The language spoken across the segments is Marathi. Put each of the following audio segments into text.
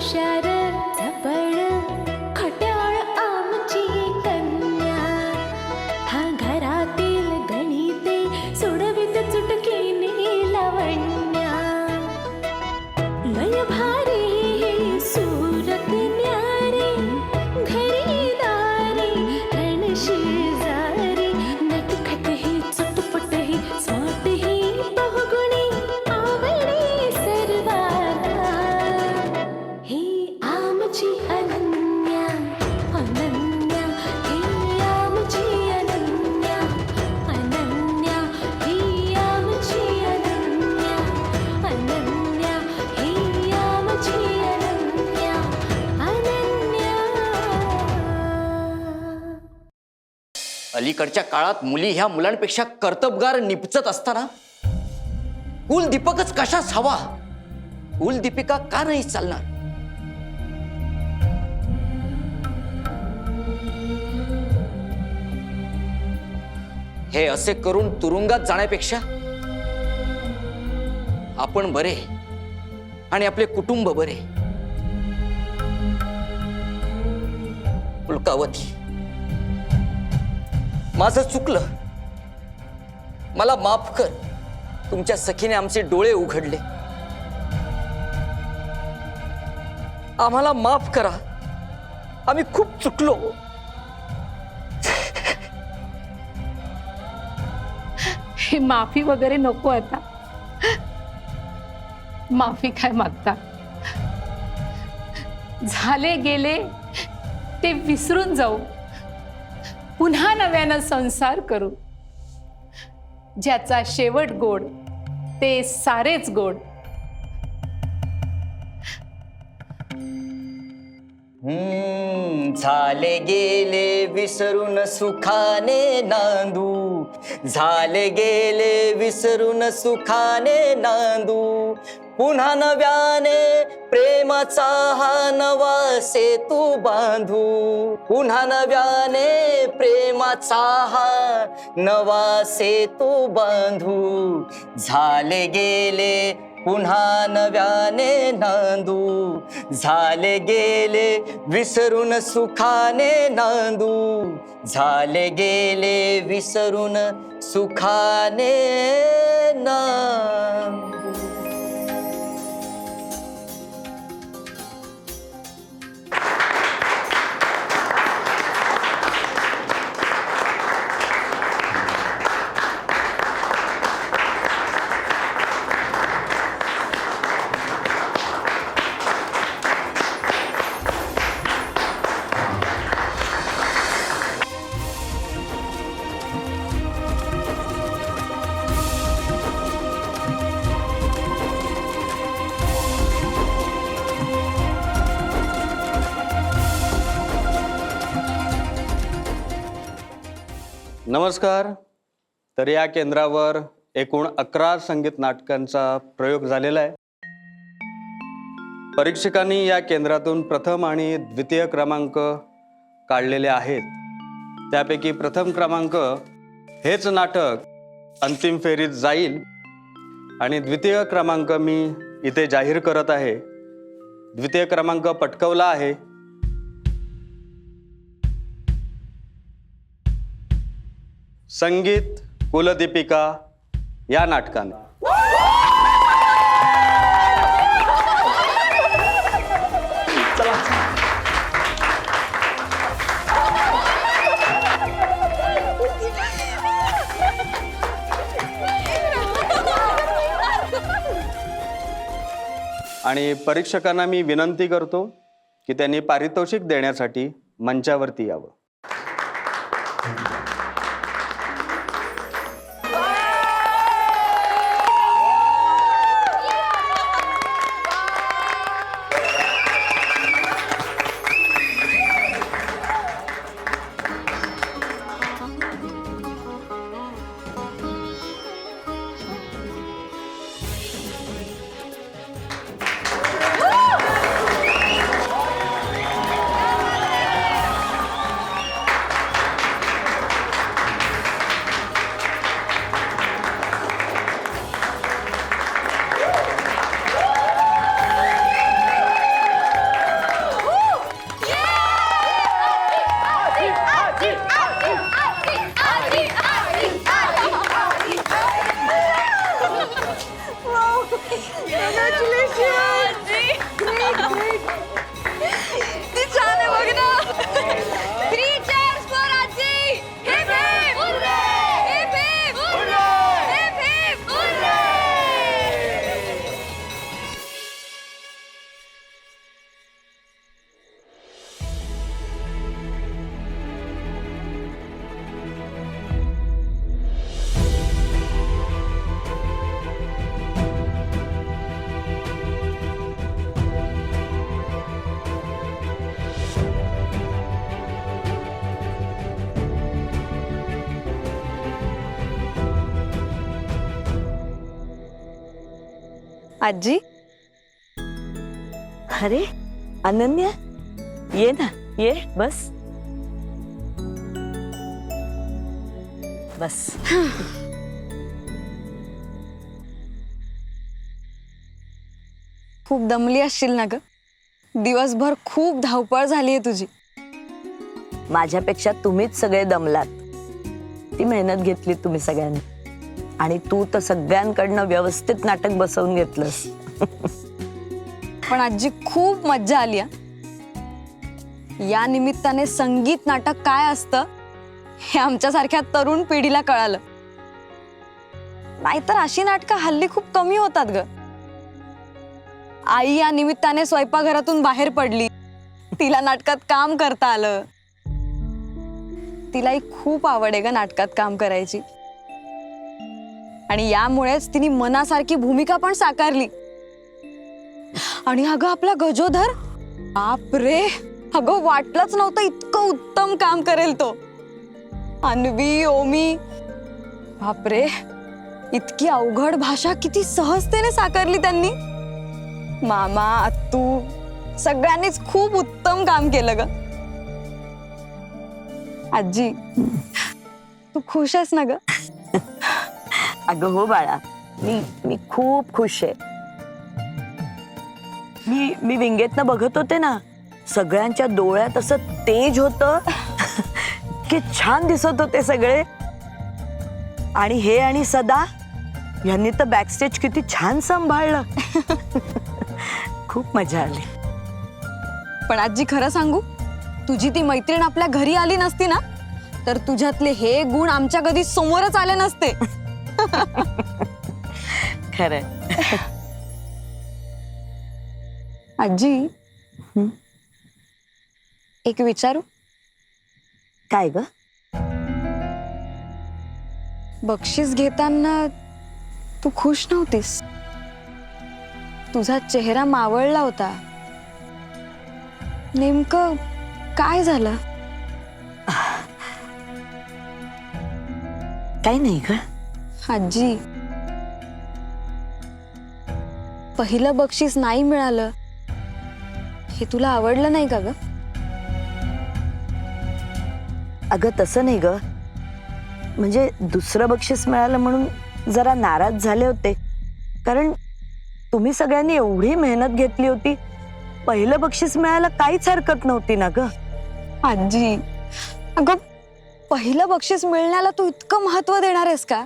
shadow. अलीकडच्या काळात मुली ह्या मुलांपेक्षा कर्तबगार निपचत असताना कुलदीपकच कशाच हवा? कुलदीपिका का नाही चालणार? हे असे करून तुरुंगात जाण्यापेक्षा आपण बरे आणि आपले कुटुंब बरे. उल्कावती माझं चुकलं. मला माफ कर. तुमच्या सखीने आमचे डोळे उघडले. आम्हाला माफ करा. आम्ही खूप चुकलो. ही माफी वगैरे नको आता. माफी काय मागता? झाले गेले ते विसरून जाऊ. पुन्हा नव्यानं संसार करू. ज्याचा शेवट गोड ते सारेच गोड. हम्म, झाले गेले विसरून सुखाने नांदू. झाले गेले विसरून सुखाने नांदू. पुन्हा नव्याने प्रेमाचा हा नवा सेतू बांधू. पुन्हा नव्याने प्रेमाचा हा नवा सेतू बांधू. झाले गेले पुन्हा नव्याने नांदू. झाले गेले विसरून सुखाने नांदू. झाले गेले विसरून सुखाने ना नमस्कार. तर या केंद्रावर एकूण अकरा संगीत नाटकांचा प्रयोग झालेला आहे. परीक्षकांनी या केंद्रातून प्रथम आणि द्वितीय क्रमांक काढलेले आहेत. त्यापैकी प्रथम क्रमांक हेच नाटक अंतिम फेरीत जाईल आणि द्वितीय क्रमांक मी इथे जाहीर करत आहे. द्वितीय क्रमांक पटकवला आहे. संगीत कुलदीपिका या नाटकाने. आणि परीक्षकांना मी विनंती करतो की त्यांनी पारितोषिक देण्यासाठी मंचावरती यावं. आजी अरे अनन्या ये ना ये बस बस खूप दमली असशील ना ग. दिवसभर खूप धावपळ झाली आहे तुझी. माझ्यापेक्षा तुम्हीच सगळे दमलात. ती मेहनत घेतली तुम्ही सगळ्यांनी. आणि तू तर सगळ्यांकडनं व्यवस्थित नाटक बसवून घेतलंस. पण आजी खूप मज्जा आली हा. या निमित्ताने संगीत नाटक काय असतं हे आमच्यासारख्या तरुण पिढीला कळालं. नाहीतर अशी नाटकं हल्ली खूप कमी होतात ग. आई या निमित्ताने स्वयंपाकघरातून बाहेर पडली. तिला नाटकात काम करता आलं. तिलाही खूप आवड आहे ग नाटकात काम करायची. आणि यामुळेच तिने मनासारखी भूमिका पण साकारली. आणि अगं आपला गजोधर? बाप रे! अगं वाटलंच नव्हतं इतकं उत्तम काम करेल तो. अन्वी ओमी. बापरे इतकी अवघड भाषा किती सहजतेने साकारली त्यांनी. मामा आत्तू सगळ्यांनीच खूप उत्तम काम केलं ग. आजी तू खुश आहेस ना ग? अगं हो बाळा मी मी खूप खुश आहे. मी मी विंगेतनं बघत होते ना सगळ्यांच्या डोळ्यात असं तेज होत की छान दिसत होते सगळे. आणि हे आणि सदा यांनी तर बॅकस्टेज किती छान सांभाळलं. खूप मजा आली. पण आजी खरं सांगू तुझी ती मैत्रीण आपल्या घरी आली नसती ना तर तुझ्यातले हे गुण आमच्या कधी समोरच आले नसते. खरंय आजी. हं? एक विचारू? काय ग? बक्षीस घेताना तू खुश नव्हतीस? तुझा चेहरा मावळला होता. नेमकं काय झालं? काय नाही ग. आजी पहिलं बक्षीस नाही मिळालं. हे तुला आवडलं नाही का ग? अगं तसं नाही ग. म्हणजे दुसरं बक्षीस मिळालं म्हणून जरा नाराज झाले होते. कारण तुम्ही सगळ्यांनी एवढी मेहनत घेतली होती. पहिलं बक्षीस मिळायला काहीच हरकत नव्हती ना ग? आजी अगं पहिलं बक्षीस मिळण्याला तू इतकं महत्त्व देणार आहेस का?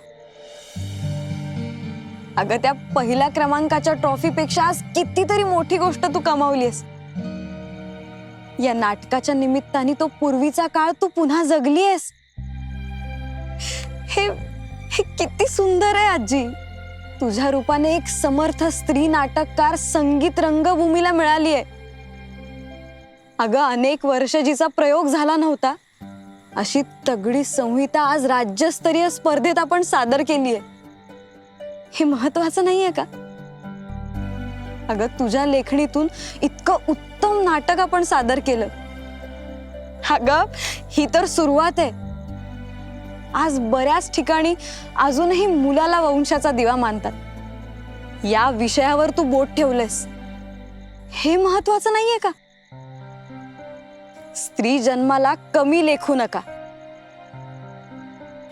अगं त्या पहिल्या क्रमांकाच्या ट्रॉफीपेक्षा आज कितीतरी मोठी गोष्ट तू कमावलीस या नाटकाच्या निमित्ताने तो पूर्वीचा काळ तू पुन्हा जगलीयस. हे हे किती सुंदर आहे आजी तुझ्या रूपाने एक समर्थ स्त्री नाटककार संगीत रंगभूमीला मिळाली आहे अगं अनेक वर्ष जिचा प्रयोग झाला नव्हता अशी तगडी संहिता आज राज्यस्तरीय स्पर्धेत आपण सादर केली आहे हे महत्वाचं नाहीये का? अगं तुझ्या लेखणीतून इतकं उत्तम नाटक आपण सादर केलं. अगं ही तर सुरुवात आहे. आज बऱ्याच ठिकाणी अजूनही मुलाला वंशाचा दिवा मानतात. या विषयावर तू बोट ठेवलेस हे महत्वाचं नाहीये का? स्त्री जन्माला कमी लेखू नका.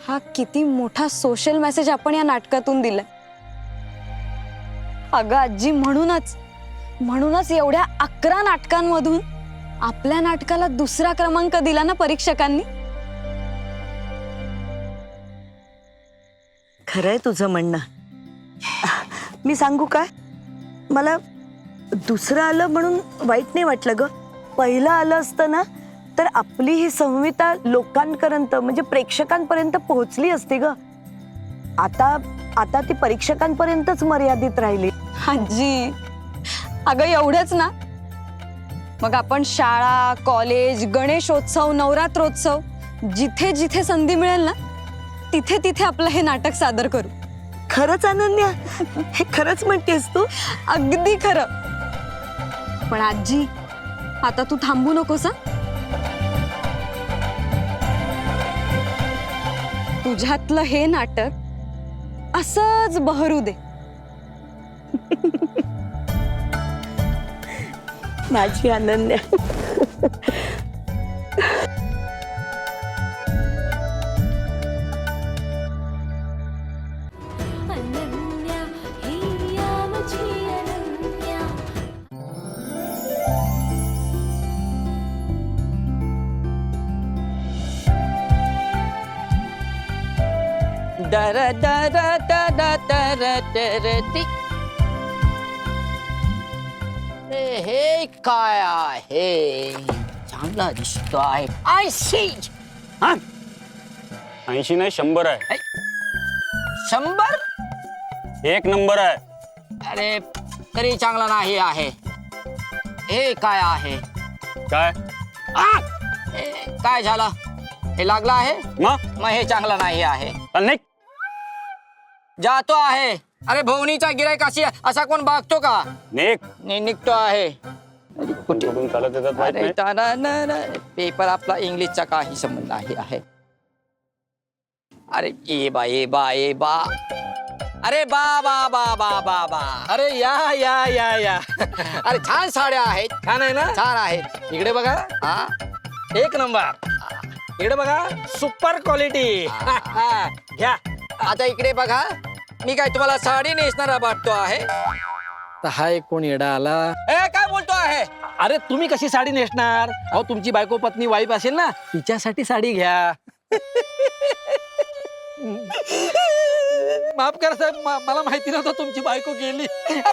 हा किती मोठा सोशल मेसेज आपण या नाटकातून दिला अगं आजी म्हणूनच. म्हणूनच एवढ्या अकरा नाटकांमधून आपल्या नाटकाला दुसरा क्रमांक दिला ना परीक्षकांनी? खरंय तुझं म्हणणं. मी सांगू काय मला दुसरं आलं म्हणून वाईट नाही वाटलं ग. पहिलं आलं असतं ना तर आपली ही संहिता लोकांपर्यंत म्हणजे प्रेक्षकांपर्यंत पोहोचली असती ग. आता आता ती परीक्षकांपर्यंतच मर्यादित राहिली. आजी अगं एवढंच ना. मग आपण शाळा कॉलेज गणेशोत्सव नवरात्रोत्सव जिथे जिथे संधी मिळेल ना तिथे तिथे आपलं हे नाटक सादर करू. खरंच अनन्या हे खरंच म्हणतेस तू? अगदी खरं. पण आजी आता तू थांबू नकोस हं? तुझ्यातलं हे नाटक असंच बहरू दे. माझी अनन्या. दर दर दर दर दर ती. ए, हे काय आहे? चांगला दिसतो आहे आय सी ऐंशी नाही शंभर आहे. शंभर? एक नंबर आहे. अरे तरी चांगला नाही आहे. हे काय आहे? काय? आ! ए, काय झालं? हे लागलं आहे? मग? मग हे चांगलं नाही आहे. निघ. जातो आहे. अरे भवनीचा गिरायक अशी असा कोण बघतो का? निघ नि- निघतो आहे. कुठून चालत येतात माहीत अरे नाही. ताना ना ना. पेपर आपला इंग्लिशचा काही संबंध नाही आहे. अरे ए बा ए बा ए बा. अरे बा बा बा बा बा बा. अरे या या या या. अरे छान साड्या आहेत. छान आहे ना? छान आहेत. इकडे बघा. हा. एक नंबर. इकडे बघा. Super quality. घ्या. आता इकडे बघा. मी काय तुम्हाला साडी नेसणारा वाटतो आहे? तर हा एक कोण येडा आला? ए काय बोलतो आहे? अरे तुम्ही कशी साडी नेसणार? अहो तुमची बायको पत्नी वाईफ असेल ना तिच्यासाठी साडी घ्या. माफ करा साहेब मा- मला माहिती नव्हतं तुमची बायको गेली.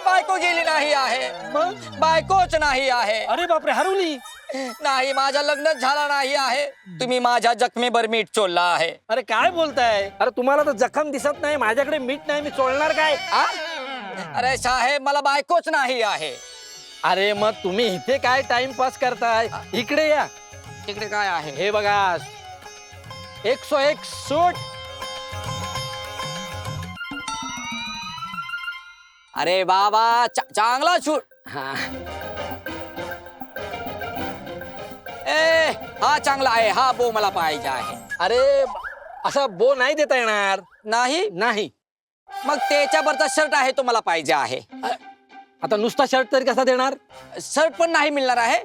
बायको गेली नाही आहे. मग? बायकोच नाही आहे. अरे बापरे हरवली. नाही माझा लग्नच झाला नाही आहे. तुम्ही माझ्या जखमेवर मीठ चोलला आहे. अरे काय बोलताय? अरे तुम्हाला तर जखम दिसत नाही माझ्याकडे मीठ नाही मी चोळणार काय? आ? अरे साहेब मला बायकोच नाही आहे. अरे मग तुम्ही इथे काय टाइमपास करताय? इकडे या. तिकडे काय आहे? हे बघा. एक सो एक सूट. अरे बाबा चा- चांगला शूट हा. ए हा चांगला आहे हा बो मला पाहिजे आहे. अरे असा बो नाही देता येणार. नाही? नाही. मग त्याच्यावरचा शर्ट आहे तो मला पाहिजे आहे. आता नुसता शर्ट तरी कसा देणार? शर्ट पण नाही मिळणार आहे.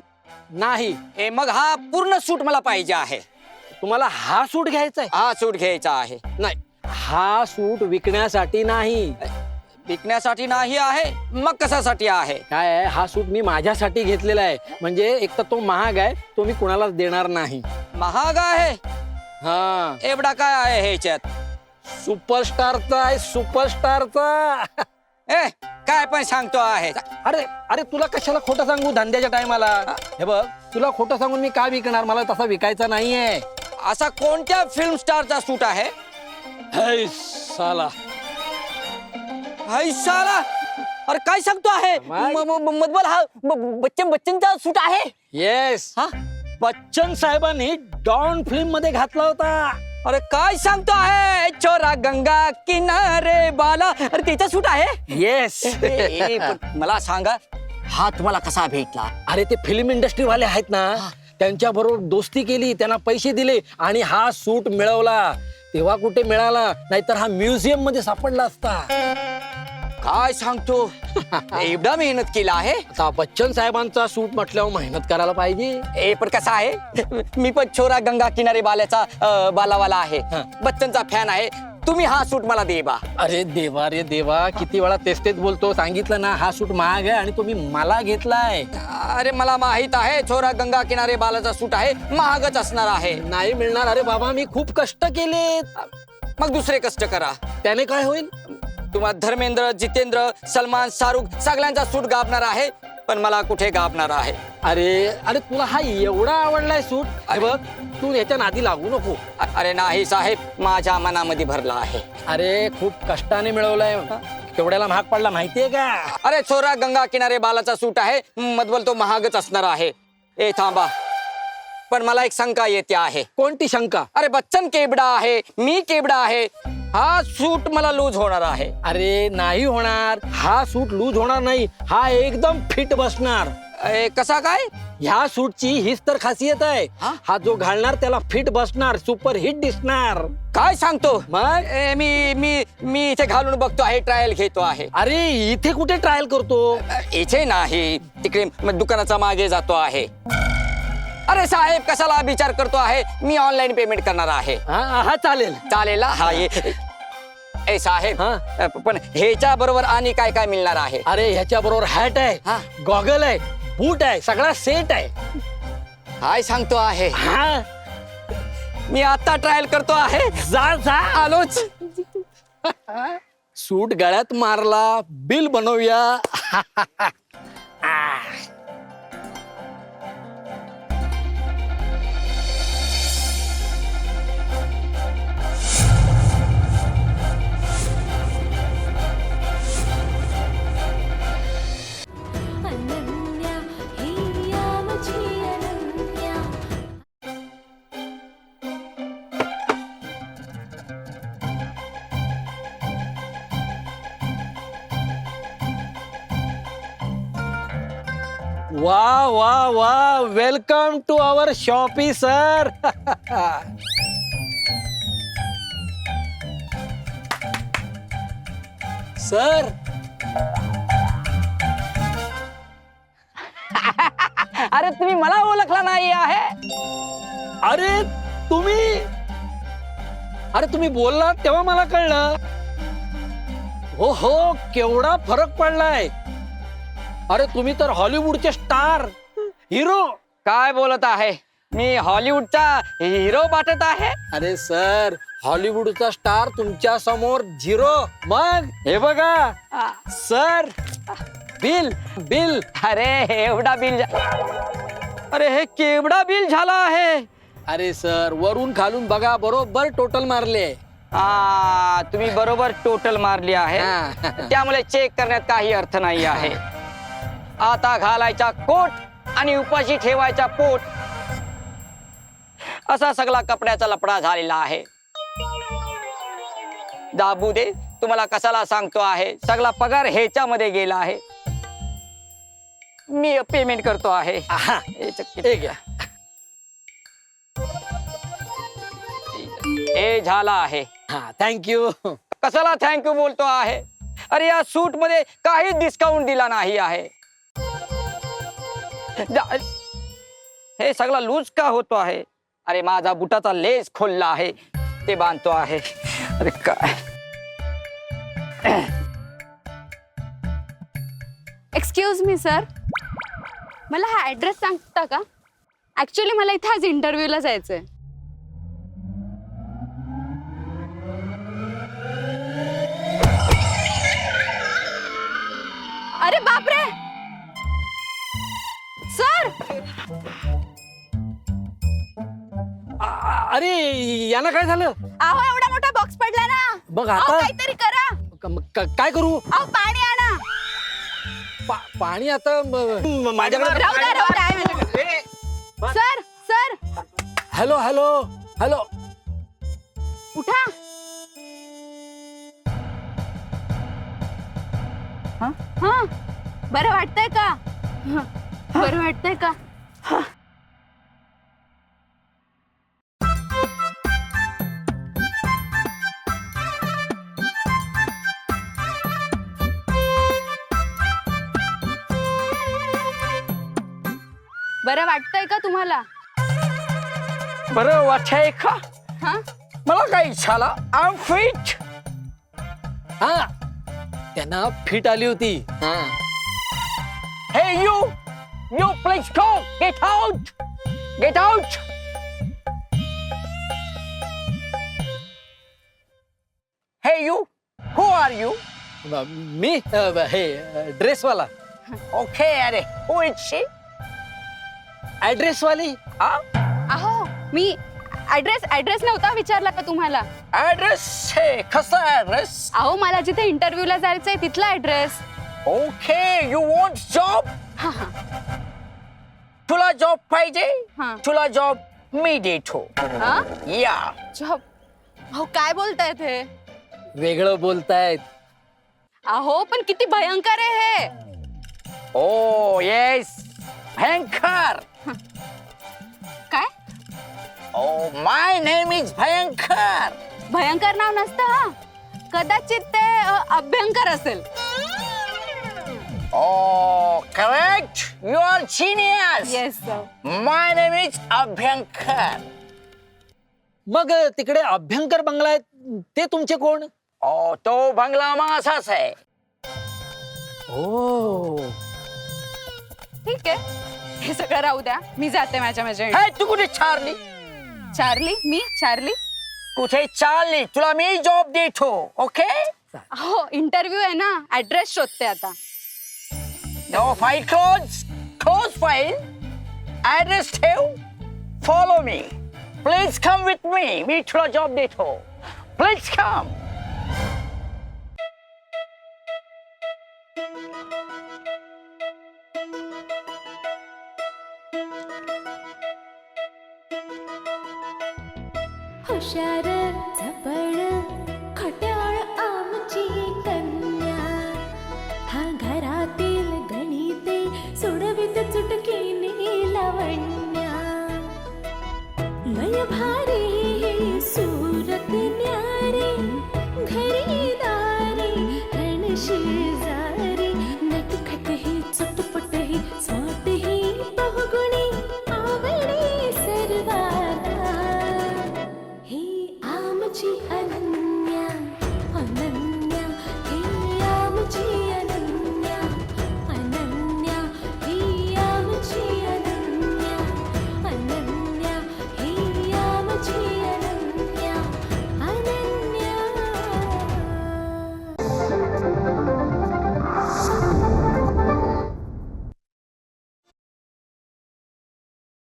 नाही. ए मग हा पूर्ण सूट मला पाहिजे आहे. तुम्हाला हा सूट घ्यायचा आहे? हा सूट घ्यायचा आहे. नाही हा सूट विकण्यासाठी नाही. विकण्यासाठी नाही आहे मग कशासाठी आहे? काय आहे हा सूट मी माझ्यासाठी घेतलेला आहे. म्हणजे एक तर तो महाग आहे तो मी कुणालाच देणार नाही. महाग आहे? हा. एवढा काय आहे ह्याच्यात? सुपरस्टारचा आहे सुपरस्टारचा. ए काय पण सांगतो आहे. अरे अरे तुला कशाला खोटं सांगू धंद्याच्या टायमाला? हे. बघ तुला खोटं सांगून मी काय विकणार? मला तसा विकायचा नाहीये. असा कोणत्या फिल्म स्टारचा सूट आहे? है साला. हाय साला अरे काय सांगतो आहे? मग? म- म- मधबल हा ब- बच्चन बच्चनचा सूट आहे? येस हा? बच्चन साहेबांनी डॉन फिल्ममध्ये घातला होता. अरे काय सांगतो आहे? छोरा गंगा किनारे बाला. अरे त्याचा सूट आहे? येस ए, ए, पण मला सांगा हा तुम्हाला कसा भेटला? अरे ते फिल्म इंडस्ट्री वाले आहेत ना त्यांच्या बरोबर दोस्ती केली त्यांना पैसे दिले आणि हा सूट मिळवला. तेव्हा कुठे मिळाला? नाहीतर हा म्युझियममध्ये सापडला असता. काय सांगतो? एवढा मेहनत केला आहे? आता बच्चन साहेबांचा सूट म्हटल्यावर मेहनत करायला पाहिजे. ए पण कसा आहे? मी पण छोरा गंगा किनारे बाल्याचा बालावाला आहे. बच्चनचा फॅन आहे. तुम्ही हा सूट मला दे बा. अरे देवा रे देवा किती वेळा तेच तेच बोलतो. सांगितलं ना हा सूट महाग आहे आणि तुम्ही मला घेतलाय. अरे मला माहीत आहे छोरा गंगा किनारे बालाचा सूट आहे महागच असणार आहे. नाही मिळणार. अरे बाबा मी खूप कष्ट केलेत. मग दुसरे कष्ट करा. त्याने काय होईल? तुम्हाला धर्मेंद्र जितेंद्र सलमान शाहरुख सगळ्यांचा सूट गाभणार आहे. पण मला कुठे गाभणार आहे? अरे अरे तुला हा एवढा आवडलाय सूट? अरे. बघ तू याच्या नादी लागू नको. अ- अरे नाही साहेब माझ्या मनामध्ये भरला आहे. अरे खूप कष्टाने मिळवलाय. केवढ्याला महाग पडला माहितीये का? अरे छोरा गंगा किनारे बालाचा सूट आहे. मधबल तो महागच असणार आहे. ए थांबा. पण मला एक शंका येते आहे. कोणती शंका? अरे बच्चन केबडा आहे. मी केबडा आहे. हा सूट मला लूज होणार आहे. अरे नाही होणार. हा सूट लूज होणार नाही हा एकदम फिट बसणार. ए, कसा काय? ह्या सूटची हीच तर खासियत आहे. हा? हा जो घालणार त्याला फिट बसणार सुपर हिट दिसणार. काय सांगतो? मग? ए, मी मी मी इथे घालून बघतो आहे ट्रायल घेतो आहे. अरे इथे कुठे ट्रायल करतो? अ, इथे नाही तिकडे म- दुकानाचा मागे जातो आहे. अरे साहेब कशाला विचार करतो आहे? मी ऑनलाईन पेमेंट करणार आहे. हा हा चालेल. चालेल? हा ये. ए साहेब हा? पण ह्याच्या बरोबर आणि काय काय मिळणार आहे? अरे ह्याच्या बरोबर हॅट हा. आहे गॉगल आहे बूट आहे सगळा सेट आहे. काय सांगतो आहे. हा. मी आता ट्रायल करतो आहे. जा जा. आलोच. सूट गळ्यात मारला बिल बनवूया. वा वा वा welcome to our shoppy sir sir अरे तुम्ही मला ओळखला नाही आहे? अरे तुम्ही? अरे तुम्ही बोलला तेव्हा मला कळलं. हो हो केवढा फरक पडलाय. अरे तुम्ही तर हॉलिवूडचे स्टार. हिरो. काय बोलत आहे? मी हॉलिवूडचा हिरो वाटत आहे. अरे सर हॉलिवूडचा स्टार तुमच्यासमोर झिरो. मग? हे बघा. Sir bill bill. अरे एवढा बिल अरे हे केवढा बिल झाला आहे? अरे सर वरून खालून बघा बरोबर टोटल मारले. आ, तुम्ही बरोबर टोटल मारली आहे. हा. त्यामुळे चेक करण्यात काही अर्थ नाही आहे. आता घालायचा कोट आणि उपाशी ठेवायचा पोट. असा सगळा कपड्याचा लपडा झालेला आहे. दाबू दे तुम्हाला कशाला सांगतो आहे? सगळा पगार ह्याच्यामध्ये गेला आहे. मी पेमेंट करतो आहे. हे. हे झाला आहे. हा थँक्यू कशाला थँक्यू बोलतो आहे? अरे या सूटमध्ये काही डिस्काउंट दिला नाही आहे. जा- हे सगळा लूज का होतो आहे? अरे माझा बुटाचा लेस खोलला आहे. ते बांधतो आहे. अरे काय? एक्सक्यूज मी सर मला हा ॲड्रेस सांगता का? ॲक्च्युली मला इथे आज इंटरव्ह्यूला जायचं आहे अरे बापरे! अरे यांना काय झालं? अहो एवढा मोठा बॉक्स पडला ना. बघ अहो, आता. काहीतरी करा. क- म- क- काय करू? अहो पाणी आणा. पा- पाणी आता म- म- माझ्याकडे राहू द्या राहू द्या आहे माझ्याकडे. Sir sir. Hello hello hello. उठा. हा? बरं वाटतंय का? हं, बरं वाटतंय का? बरं वाटतंय का तुम्हाला? बरं वाटतंय का? हा? मला काही झाला आय फिट हा. त्यांना फिट आली होती. हा Hey, you! You, please go! Get out! Get out! Hey, you! Who are you? ब- मी अ, हे ड्रेसवाला Okay, अरे who is she? ऍड्रेस वाली हा? अहो मी ऍड्रेस ऍड्रेस नव्हता विचारला का तुम्हाला Address हे कसा ऍड्रेस अहो मला जिथे इंटरव्ह्यूला जायचंय तिथला address okay you want job तुला जॉब पाहिजे? हा. तुला जॉब मी देतो. हा? या. जॉब अहो काय बोलताय ते वेगळं बोलतायत. अहो पण किती भयंकर आहे हे. ओ येस भयंकर. काय? ओ माय नेम इज भयंकर. भयंकर नाव नसतं हा? कदाचित ते अ, अभ्यंकर असेल. ओ correct you are genius yes my name is Abhyankar मग अ, तिकडे अभ्यंकर बंगला आहे ते तुमचे कोण? ओ तो बंगला माझाच आहे. हो ठीक आहे. हे सगळं राहू द्या. मी जाते माझ्या माझ्या हे तू कुठे चारली? चार्ली? मी? चार्ली? कुठे चालली तुला मी जॉब देतो ओके हो इंटरव्ह्यू आहे ना. ऍड्रेस शोधते आता. No file close. Close file. Address here. Follow me. Please come with me. Mitra job dito. Please come. shadow सूर न्या